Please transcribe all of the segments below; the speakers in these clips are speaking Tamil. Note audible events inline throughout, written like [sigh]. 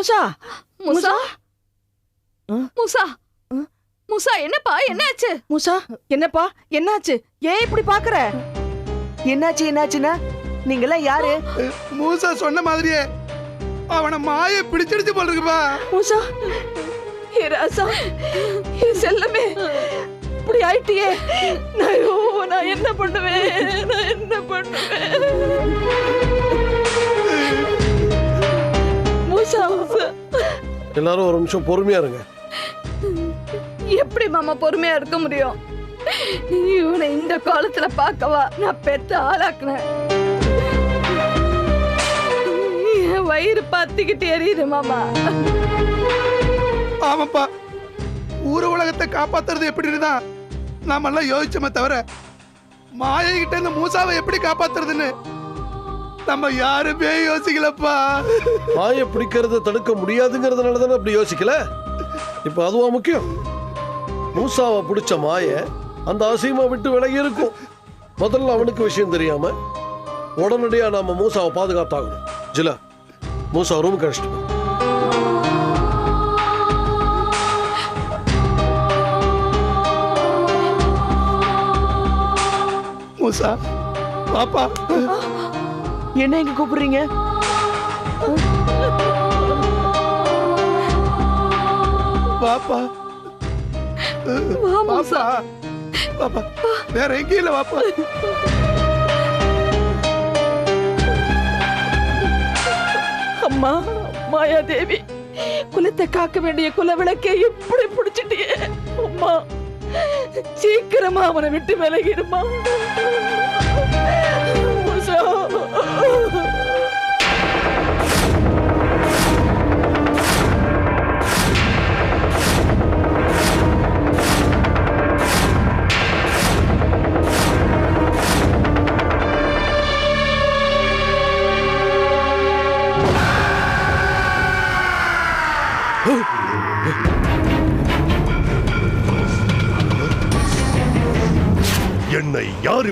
மூசா முசா? முசா? முசா? என்னப்பா என்னாச்சு? மூசா என்னப்பா என்னாச்சு? ஏன் இப்படி பாக்குற? என்னாச்சு என்னாச்சுன்னா? நீங்கெல்லாம் யாரு? மூசா சொன்ன மாதிரியே அவனை மாய பிடிச்சிடுச்சு போல இருக்குப்பா. மூசா ஏ ராசா ஏ செல்லமே இப்படி ஆயிட்டியே. நான் நான் என்ன பண்ணுவேன்? நான் என்ன பண்ணுவேன்? எல்லாரும் ஒரு நிமிஷம் பொறுமையா இருங்க. எப்படி மாமா பொறுமையா இருக்க முடியும்? இவனை இந்த காலத்துல பார்க்கவா நான் பெத்த ஆளாக்குனேன். வயிறு பத்திக்கிட்டு எரியுது மாமா. ஆமாப்பா. ஊர உலகத்தை காப்பாத்துறது எப்படின்னு தான் நாம எல்லாம் யோசிச்சோமே தவிர மாயை கிட்ட இந்த மூசாவை எப்படி காப்பாத்துறதுன்னு நம்ம யாருமே யோசிக்கலப்பா. மாயை பிடிக்கிறத தடுக்க முடியாதுங்கிறதுனால தானே அப்படி யோசிக்கல? இப்போ அதுவா முக்கியம்? மூசாவை பிடிச்ச மாய அந்த அசீமா விட்டு விலகி இருக்கும். முதல்ல அவனுக்கு விஷயம் தெரியாம உடனடியா நாம மூசாவை பாதுகாத்தாகணும். ஜில மூசா ரூம் கழிச்சிட்டு. மூசா பாப்பா என்ன இங்க கூப்பிடுறீங்க? பாப்பா. பாப்பா. பாப்பா வேற எங்கேயும் இல்ல பாப்பா அம்மா மாயாதேவி குலத்தை காக்க வேண்டிய குல விளக்கை இப்படி பிடிச்சிட்டியே. அம்மா சீக்கிரமா அவனை விட்டு விலகிடுமா.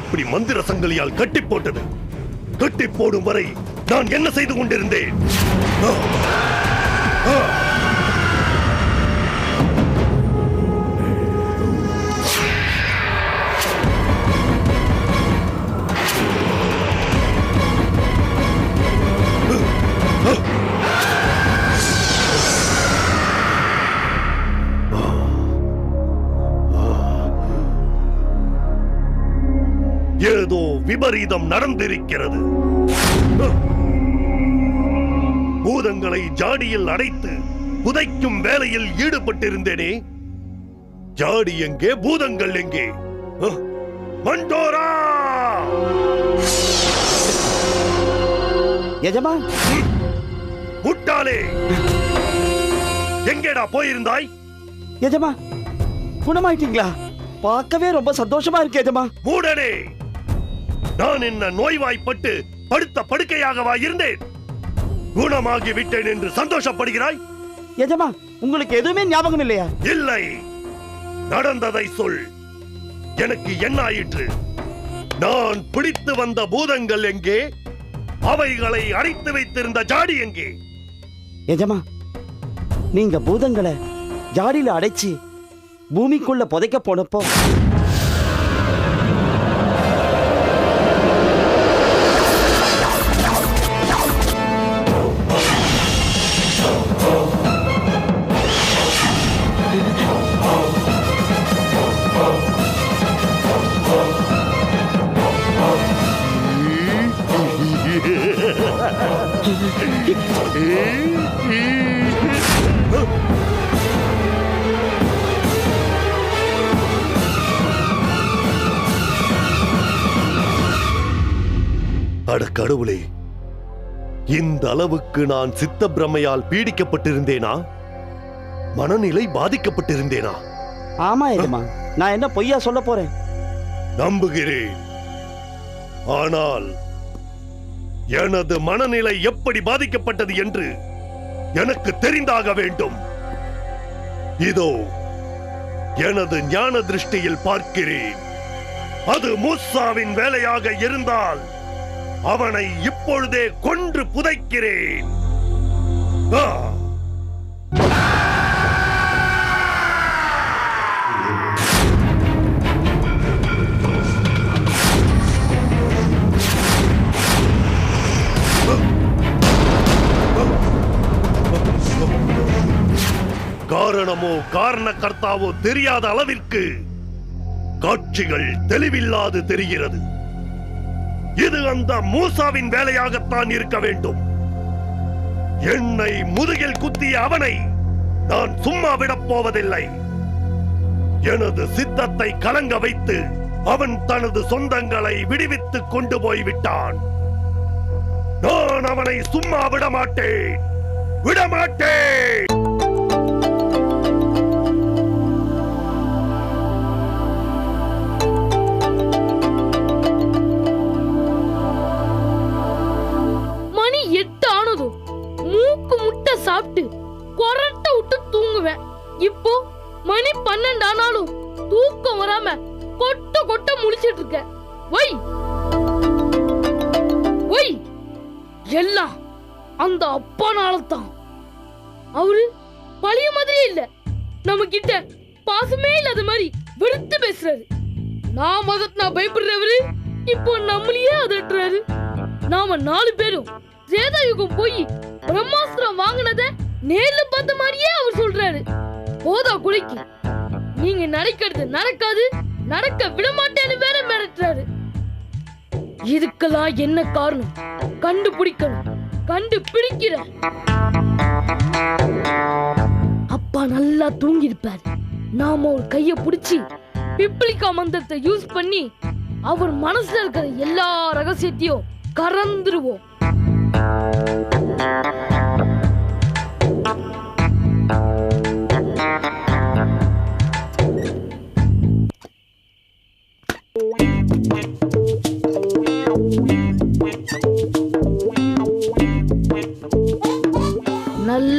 இப்படி மந்திர சங்கலியால் கட்டி போட்டது. கட்டி போடும் வரை நான் என்ன செய்து கொண்டிருந்தேன்? விபரீதம் நடந்திருக்கிறது. பூதங்களை ஜாடியில் அடைத்து புதைக்கும் வேலையில் ஈடுபட்டிருந்தேனே. ஜாடி எங்கே பூதங்கள் எங்கே? மண்டோரா! எஜமா முட்டாளே! எங்கேடா போயிருந்தாய்? எஜமா குணமாயிட்டீங்களா? பார்க்கவே ரொம்ப சந்தோஷமா இருக்கு எஜமா மூடனே! நான் என்ன நோய்வாய்ப்பட்டு படுத்த படுக்கையாகவா இருந்தேன்? குணமாகி விட்டேன் என்று சந்தோஷப்படுகிறாய்? எஜமா உங்களுக்கு எதுவுமே ஞாபகம் இல்லையா? இல்லை. நடந்ததை சொல். எனக்கு என்ன ஆயிற்று நான் பிடித்து வந்த பூதங்கள் எங்கே? அவைகளை அடைத்து வைத்திருந்த ஜாடி எங்கே? எஜமா நீங்க பூதங்களை ஜாடியில அடைச்சு பூமிக்குள்ள புதைக்க போனப்போ அட கடவுளே இந்த அளவுக்கு நான் சித்த பிரமையால் பீடிக்கப்பட்டிருந்தேனா? மனநிலை பாதிக்கப்பட்டிருந்தேனா? ஆமா எஜமா நான் என்ன பொய்யா சொல்ல போறேன்? நம்புகிறேன். ஆனால் எனது மனநிலை எப்படி பாதிக்கப்பட்டது என்று எனக்கு தெரிந்தாக வேண்டும். இதோ எனது ஞான திருஷ்டியில் பார்க்கிறேன். அது மூசாவின் வேலையாக இருந்தால் அவனை இப்பொழுதே கொன்று புதைக்கிறேன். ஆ, காரணமோ காரணகர்த்தாவோ தெரியாத அளவிற்கு காட்சிகள் தெளிவில்லாது தெரிகிறது. இது அந்த மூசாவின் வேலையாகத்தான் இருக்க வேண்டும். என்னை முதுகில் குத்திய அவனை நான் சும்மா விடப் போவதில்லை. எனது சித்தத்தை கலங்க வைத்து அவன் தனது சொந்தங்களை விடுவித்துக் கொண்டு போய்விட்டான். நான் அவனை சும்மா விடமாட்டேன். விடமாட்டேன். சாப்பிட்டு கொரட்ட விட்டு தூங்குவேன். இப்போ மணி பன்னெண்டு ஆனாலும் தூக்கம் வராம கொட்ட கொட்ட முழிச்சிட்டு இருக்க ஒய்! ஒய்! எல்லாம் அந்த அப்பானால தான் அவரு பழைய மாதிரியே இல்ல. நம்ம கிட்ட பாசமே இல்லாத மாதிரி வெறுத்து பேசுறாரு. நான் மதத்தை நான் பயப்படுறவரு இப்போ நம்மளையே அதட்டுறாரு. நாம நாலு பேரும் திரேதாயுகம் போய் பிரம்மாஸ்திரம் வாங்கினத நேர்ல பார்த்த மாதிரியே அவர் சொல்றாரு. போதா குளிக்கு. நீங்க நடக்கிறது நடக்காது நடக்க விட மாட்டேன்னு வேற மிரட்டுறாரு. இதுக்கெல்லாம் என்ன காரணம்? கண்டுபிடிக்கணும் கண்டுபிடிக்கிற அப்பா நல்லா தூங்கி இருப்பாரு நாம ஒரு கைய புடிச்சு பிப்ளிகா மந்திரத்தை யூஸ் பண்ணி அவர் மனசுல இருக்கிற எல்லா ரகசியத்தையும் கறந்துருவோம்.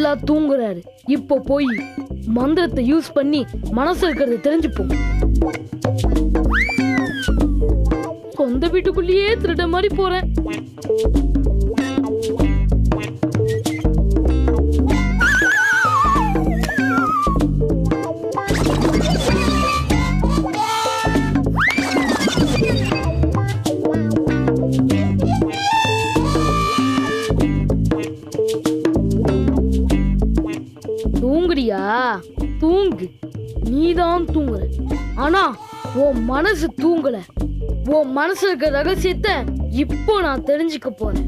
நல்லா தூங்குறாரு. இப்போ போய் மந்திரத்தை யூஸ் பண்ணி மனசு இருக்கிறத தெரிஞ்சுப்போம். சொந்த வீட்டுக்குள்ளேயே திருட மாதிரி போறேன். ஆனா உன் மனசு தூங்கல. உன் மனசு இருக்க ரகசியத்தை இப்போ நான் தெரிஞ்சுக்க போறேன்.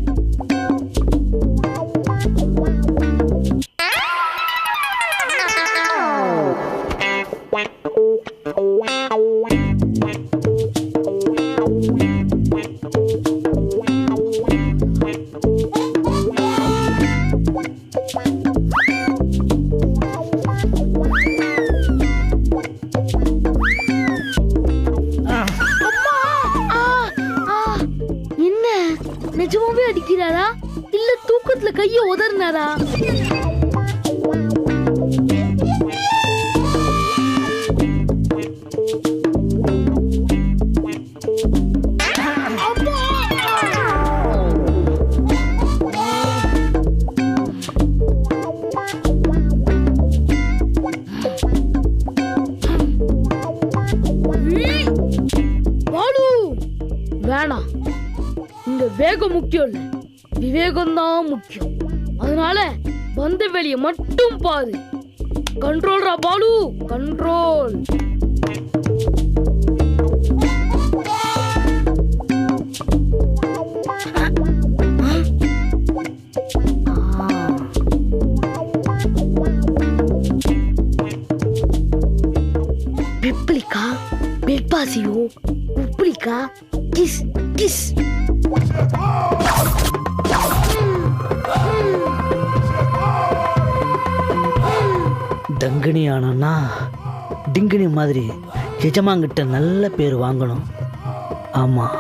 நிஜமாவே அடிக்கிறாரா? இல்ல தூக்கத்துல கைய உதறினாரா? அதனால வந்த வெளிய மட்டும் பாரு. கண்ட்ரோல்ரா பாலு கண்ட்ரோல் பெப்ளிகா பெப்பாசியோ உப்ளிகா கிஸ் கிஸ். டங்கினி ஆனோன்னா டிங்கினி மாதிரி எஜமாங்கிட்ட நல்ல பேர் வாங்கணும். ஆமாம்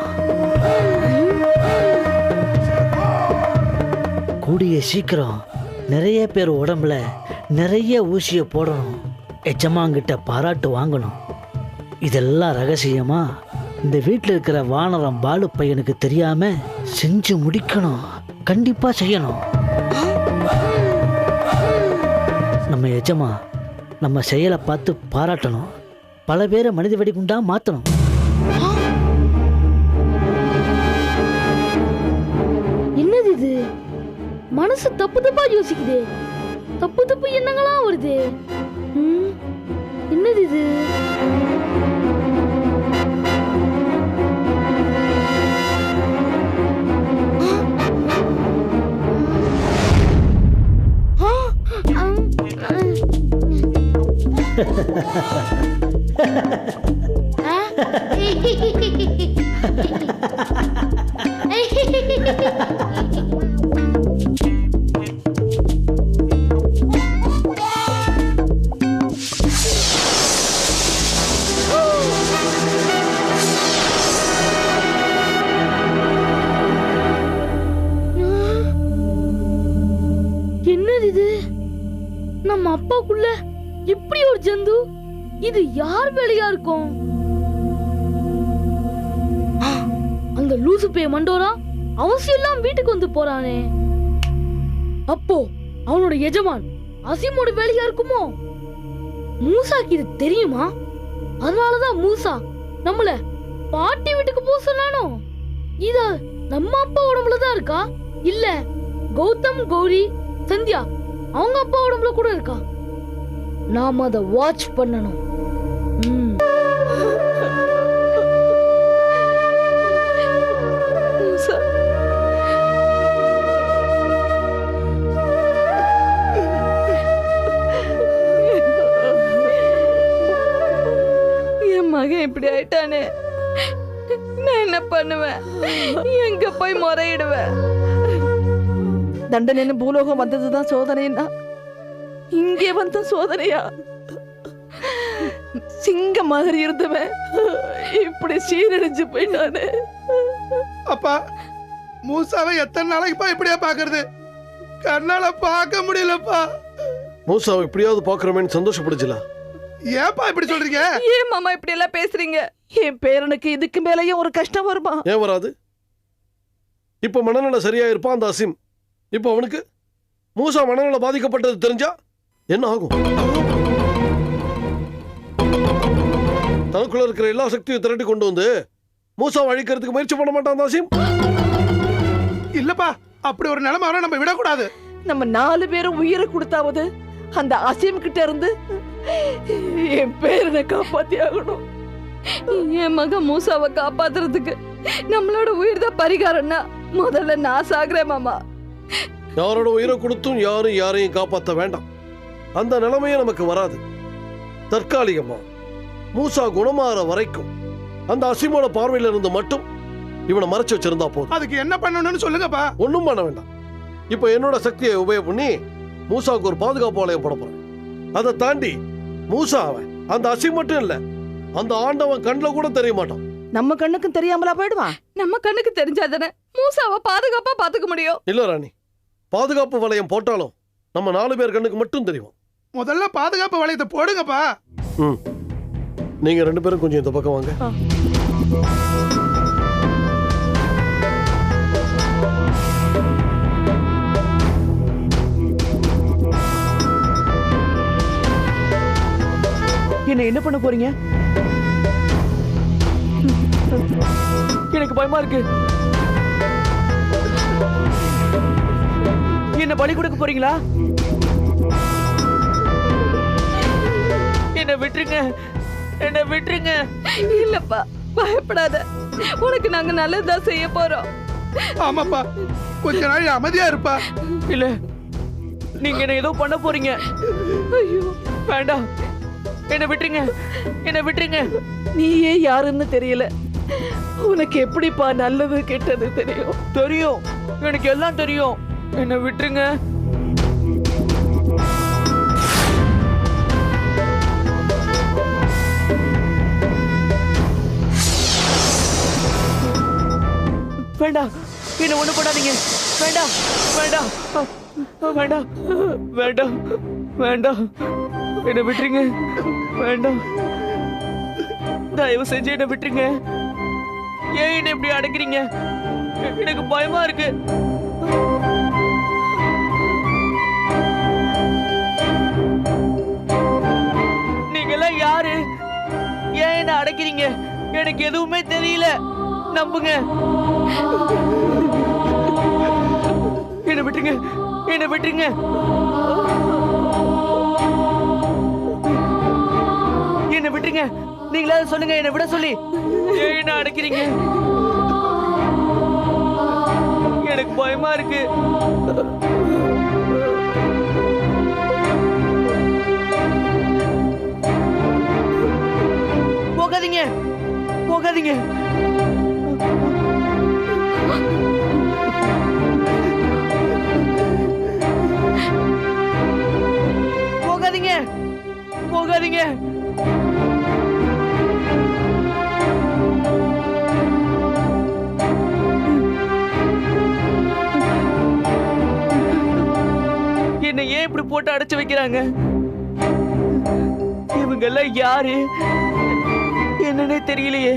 கூடிய சீக்கிரம் நிறைய பேர் உடம்புல நிறைய ஊசியை போடணும். எஜமாங்கிட்ட பாராட்டு வாங்கணும். இதெல்லாம் ரகசியமா? இந்த வீட்டில் இருக்கிற வானரம் பாலு பையனுக்கு தெரியாம செஞ்சு முடிக்கணும். கண்டிப்பா செய்யணும். நம்ம எஜமா நம்ம செயலை பார்த்து பாராட்டணும். பல பேரை மனித வெடிகுண்டா மாற்றணும் என்னது இது? மனசு தப்பு தப்பா யோசிக்குதே. தப்பு தப்பு எண்ணங்களா வருது. என்னது இது? என்னது [laughs] இருக்கும். அந்த லூசு பே மண்டோரா? அவசியம் எல்லாம் வீட்டுக்கு வந்து போறானே. அப்போ அவனோட எஜமான் அசீமோட வேலையா இருக்குமோ? மூசாக்கு இது தெரியுமா? அதனாலதான் மூசா நம்மள பாட்டி வீட்டுக்கு போக சொன்னானோ? இத நம்ம அப்பா உடம்புல தான் இருக்கா? இல்ல கௌதம் கௌரி சந்தியா அவங்க அப்பா உடம்புல கூட இருக்கா? நாம அதை வாட்ச் பண்ணணும். ம். என் மகன் இப்படி ஆயிட்டானே. நான் என்ன பண்ணுவேன்? எங்க போய் முறையிடுவேன்? தண்டனைன்னு பூலோகம் வந்ததுதான் சோதனைன்னா? இங்கே வந்த சோதனையா? சிங்க மாதிரி இருந்தவன். இப்படி சீரழிஞ்சு போயிட்டானே அப்பா மூசாவை எத்தனை நாளைக்குப்பா இப்படியா பாக்குறது கண்ணால பார்க்க முடியலப்பா. மூசாவை எப்படியாவது பார்க்குறோமேன்னு சந்தோஷப்படுச்சுல. ஏப்பா இப்படி சொல்றீங்க? ஏன் மாமா இப்படி எல்லாம் பேசுறீங்க? என் பேரனுக்கு இதுக்கு மேலயும் ஒரு கஷ்டம் வருமா? ஏன் வராது? இப்போ மனநல சரியா இருப்பான் அந்த அசீம். இப்போ அவனுக்கு மூசா மனநல பாதிக்கப்பட்டது தெரிஞ்சா என்ன ஆகும்? தனக்குள்ள இருக்கிற எல்லா சக்தியும் திரட்டி கொண்டு வந்து மூசாவை அழிக்கிறதுக்கு முயற்சி பண்ண மாட்டான் அந்த அசீம் இல்லப்பா அப்படி ஒரு நிலைமை வர நம்ம விடக்கூடாது. நம்ம நாலு பேரும் உயிரை கொடுத்தாவது அந்த அசீம் கிட்ட இருந்து என் பேரனை காப்பாத்தி ஆகணும். என் மகன் மூசாவை காப்பாத்துறதுக்கு நம்மளோட உயிர் தான் பரிகாரம்னா முதல்ல நான் சாகுறேன் மாமா. யாரோட உயிரை கொடுத்தும் யாரும் யாரையும் காப்பாற்ற வேண்டாம். அந்த நிலைமையே நமக்கு வராது. தற்காலிகமா. மூசா குணமாற வரைக்கும் அந்த அசீமோட பார்வையில இருந்து மட்டும் இவனை மறைச்சு வச்சிருந்தா போதும். அதுக்கு என்ன பண்ணணும்னு சொல்லுங்கப்பா. ஒண்ணும் பண்ண வேண்டாம். இப்போ என்னோட சக்தியை உபயோகம் பண்ணி மூசாவுக்கு ஒரு பாதுகாப்பு வளையம் போட போறேன். அதை தாண்டி மூசா அவன் அந்த அசீம் மட்டும் இல்ல அந்த ஆண்டவன் கண்ணில் கூட தெரிய மாட்டான். நம்ம கண்ணுக்கும் தெரியாமலா போயிடுவான்? நம்ம கண்ணுக்கு தெரிஞ்சாதானே மூசாவை பாதுகாப்பா பாத்துக்க முடியும்? இல்ல ராணி பாதுகாப்பு வளையம் போட்டாலும் நம்ம நாலு பேர் கண்ணுக்கு மட்டும் தெரியும். முதல்ல பாதுகாப்பு வளையத்தை போடுங்கப்பா. ம். நீங்க ரெண்டு பேரும் கொஞ்சம் இந்த பக்கம் வாங்க. என்ன என்ன பண்ண போறீங்க? எனக்கு பயமா இருக்கு. என்ன பலி கொடுக்க போறீங்களா? என்ன விட்டுருங்க. என்ன விட்டுருங்க. இல்லப்பா பயப்படாத. உனக்கு நாங்க நல்லதுதான் செய்ய போறோம். ஆமாப்பா கொஞ்ச நாள் அமைதியா இருப்பா. இல்ல நீங்க என்ன ஏதோ பண்ண போறீங்க. ஐயோ. வேண்டாம். என்ன விட்டுருங்க என்ன விட்டுருங்க. நீயே யாருன்னு தெரியல. உனக்கு எப்படிப்பா நல்லது கெட்டது தெரியும்? தெரியும் எனக்கு எல்லாம் தெரியும். என்ன விட்டுருங்க. வேண்டாம். என்ன ஒண்ணு பண்ணாதீங்க வேண்டாம். வேண்டாம். வேண்டாம். வேண்டாம். வேண்டாம். என்ன விட்டுருங்க. வேண்டாம். தயவு செஞ்சு என்ன விட்டுருங்க. ஏன் என்ன இப்படி அடைக்கிறீங்க? எனக்கு பயமா இருக்கு. நீங்க எல்லாம் யாரு? ஏன் என்ன அடைக்கிறீங்க? எனக்கு எதுவுமே தெரியல. நம்புங்க. என்ன விட்டுருங்க. என்ன விட்டுருங்க. என்ன விட்டுருங்க. நீங்களாவது சொல்லுங்க என்ன விட சொல்லி. என்ன அடைக்கிறீங்க? எனக்கு பயமா இருக்கு. போட்டு அடைச்சு வைக்கிறாங்க. இவங்க எல்லாம் யாரு? என்னன்னே தெரியலையே.